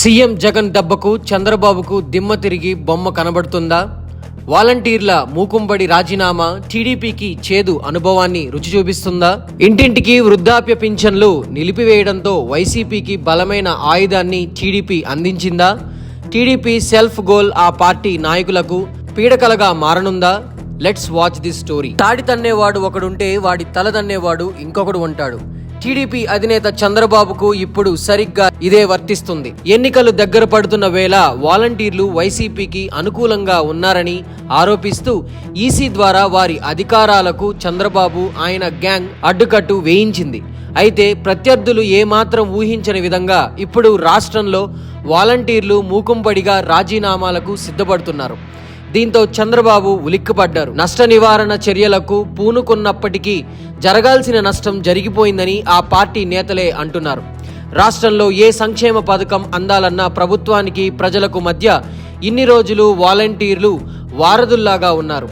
CM Jagan దెబ్బకు చంద్రబాబుకు దిమ్మ తిరిగి బొమ్మ కనబడుతుందా? వాలంటీర్ల మూకుంబడి రాజీనామా టీడీపీకి చేదు అనుభవాన్ని రుచి చూపిస్తుందా? ఇంటింటికి వృద్ధాప్య పింఛన్లు నిలిపివేయడంతో వైసీపీకి బలమైన ఆయుధాన్ని టీడీపీ అందించిందా? టీడీపీ సెల్ఫ్ గోల్ ఆ పార్టీ నాయకులకు పీడకలగా మారనుందా? Let's watch this story. తాడి తన్నేవాడు ఒకడుంటే వాడి తల తన్నేవాడు ఇంకొకడు ఉంటాడు. టీడీపీ అధినేత చంద్రబాబుకు ఇప్పుడు సరిగ్గా ఇదే వర్తిస్తుంది. ఎన్నికలు దగ్గర పడుతున్న వేళ వాలంటీర్లు వైసీపీకి అనుకూలంగా ఉన్నారని ఆరోపిస్తూ ఈసీ ద్వారా వారి అధికారాలకు చంద్రబాబు ఆయన గ్యాంగ్ అడ్డుకట్టు వేయించింది. అయితే ప్రత్యర్థులు ఏమాత్రం ఊహించని విధంగా ఇప్పుడు రాష్ట్రంలో వాలంటీర్లు మూకుంపడిగా రాజీనామాలకు సిద్ధపడుతున్నారు. దీంతో చంద్రబాబు ఉలిక్కిపడ్డారు. నష్ట నివారణ చర్యలకు పూనుకున్నప్పటికీ జరగాల్సిన నష్టం జరిగిపోయిందని ఆ పార్టీ నేతలే అంటున్నారు. రాష్ట్రంలో ఏ సంక్షేమ పథకం అందాలన్న ప్రభుత్వానికి ప్రజలకు మధ్య ఇన్ని రోజులు వాలంటీర్లు వారధుల్లాగా ఉన్నారు.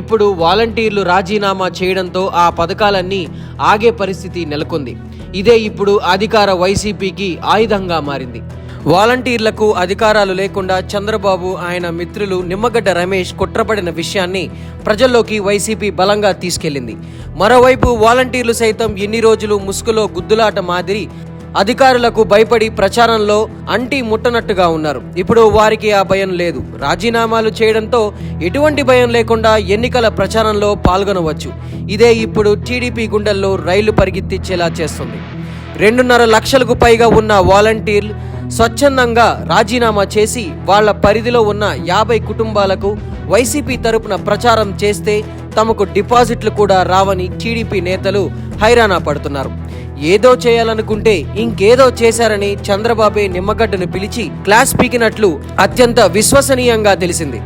ఇప్పుడు వాలంటీర్లు రాజీనామా చేయడంతో ఆ పథకాలన్నీ ఆగే పరిస్థితి నెలకొంది. ఇదే ఇప్పుడు అధికార వైసీపీకి ఆయుధంగా మారింది. వాలంటీర్లకు అధికారాలు లేకుండా చంద్రబాబు ఆయన మిత్రులు నిమ్మగడ్డ రమేష్ కుట్రపడిన విషయాన్ని ప్రజల్లోకి వైసీపీ బలంగా తీసుకెళ్ళింది మరోవైపు వాలంటీర్లు సైతం ఎన్ని రోజులు ముసుగులో గుద్దులాట మాదిరి అధికారులకు భయపడి ప్రచారంలో అంటి ముట్టనట్టుగా ఉన్నారు. ఇప్పుడు వారికి ఆ భయం లేదు. రాజీనామాలు చేయడంతో ఎటువంటి భయం లేకుండా ఎన్నికల ప్రచారంలో పాల్గొనవచ్చు. ఇదే ఇప్పుడు టీడీపీ గుండెల్లో రైళ్ళు పరిగెత్తించేలా చేస్తుంది. రెండున్నర లక్షలకు పైగా ఉన్న వాలంటీర్లు స్వచ్ఛందంగా రాజీనామా చేసి వాళ్ళ పరిధిలో ఉన్న యాభై కుటుంబాలకు వైసీపీ తరపున ప్రచారం చేస్తే తమకు డిపాజిట్లు కూడా రావని టీడీపీ నేతలు హైరాణ పడుతున్నారు. ఏదో చేయాలనుకుంటే ఇంకేదో చేశారని చంద్రబాబే నిమ్మగడ్డను పిలిచి క్లాస్ పీకినట్లు అత్యంత విశ్వసనీయంగా తెలిసింది.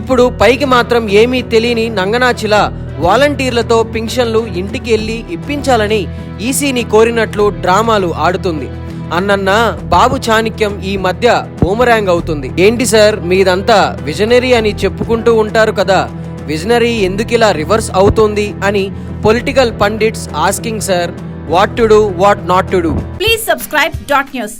ఇప్పుడు పైకి మాత్రం ఏమీ తెలియని నంగనాచిలా వాలంటీర్లతో పింఛన్లు ఇంటికి వెళ్ళి ఇప్పించాలని ఈసీని కోరినట్లు డ్రామాలు ఆడుతుంది. అన్నన్న బాబు చాణిక్యం ఈ మధ్య బూమరాంగ్ అవుతుంది. ఏంటి సార్ మీదంతా విజనరీ అని చెప్పుకుంటూ ఉంటారు కదా విజనరీ ఎందుకిలా రివర్స్ అవుతుంది అని political pundits asking sir what to do what not to do. Please subscribe dot news.